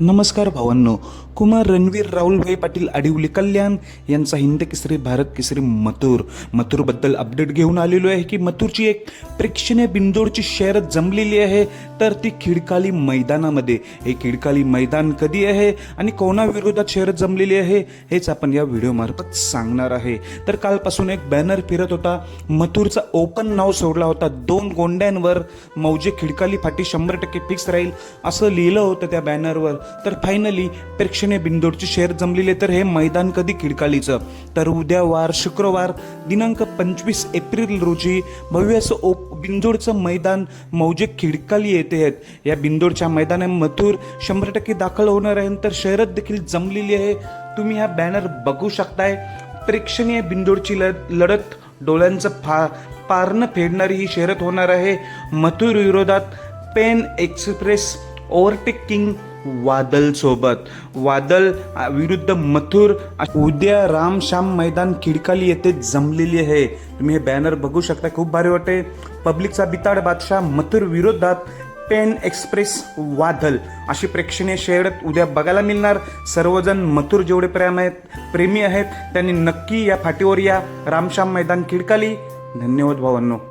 नमस्कार भावांनो. कुमार रणवीर राहुलभाई पाटील आडिवली कल्याण यांचा हिंद केसरी भारत केसरी मथुर. मथुरबद्दल अपडेट घेऊन आलेलो आहे की मथुरची एक प्रेक्षणीय बिंदोडची शहरत जमलेली आहे तर ती खिडकाली मैदानामध्ये. हे खिडकाली मैदान कधी आहे आणि कोणाविरोधात शहरत जमलेली आहे हेच आपण या व्हिडिओमार्फत सांगणार आहे. तर कालपासून एक बॅनर फिरत होता. मथुरचा ओपन नाव सोडला होता. दोन गोंड्यांवर मौजे खिडकाली फाटी शंभर टक्के फिक्स राहील असं लिहिलं होतं त्या बॅनरवर तर फायनली प्रेक्षणीय बिंदोडचे शेअर जमलेले तर हे मैदान कधी खिडकालीचं? तर उद्या वार शुक्रवार दिनांक पंचवीस एप्रिल रोजी भव्य असं ओप बिंदोडचं मैदान मौजे खिडकाली येते आहेत. या बिंदोडच्या मैदानात मथुर शंभर टक्के दाखल होणार आहे तर शहरात देखील जमलेली आहे. तुम्ही हा बॅनर बघू शकताय. प्रेक्षणीय बिंदोडची लढ लढत डोळ्यांचं फा पारणं फेडणारी ही शर्यत होणार आहे. मथुर विरोधात पेन एक्सप्रेस ओव्हरटेकिंग वादल सोबत वादल विरुद्ध मथुर उद्या राम श्याम मैदान खिडकाली येथे जमलेली आहे. तुम्ही हे बॅनर बघू शकता खूप भारी वाटते पब्लिकचा बिताड बादशाह मथुर विरोधात पेन एक्सप्रेस वादल. अशी प्रेक्षणीय शहरात उद्या बघायला मिळणार. सर्वजण मथुर जेवढे प्रेम आहेत प्रेमी आहेत त्यांनी नक्की या फाटीवर या रामश्याम मैदान खिडकाली. धन्यवाद भावांनो.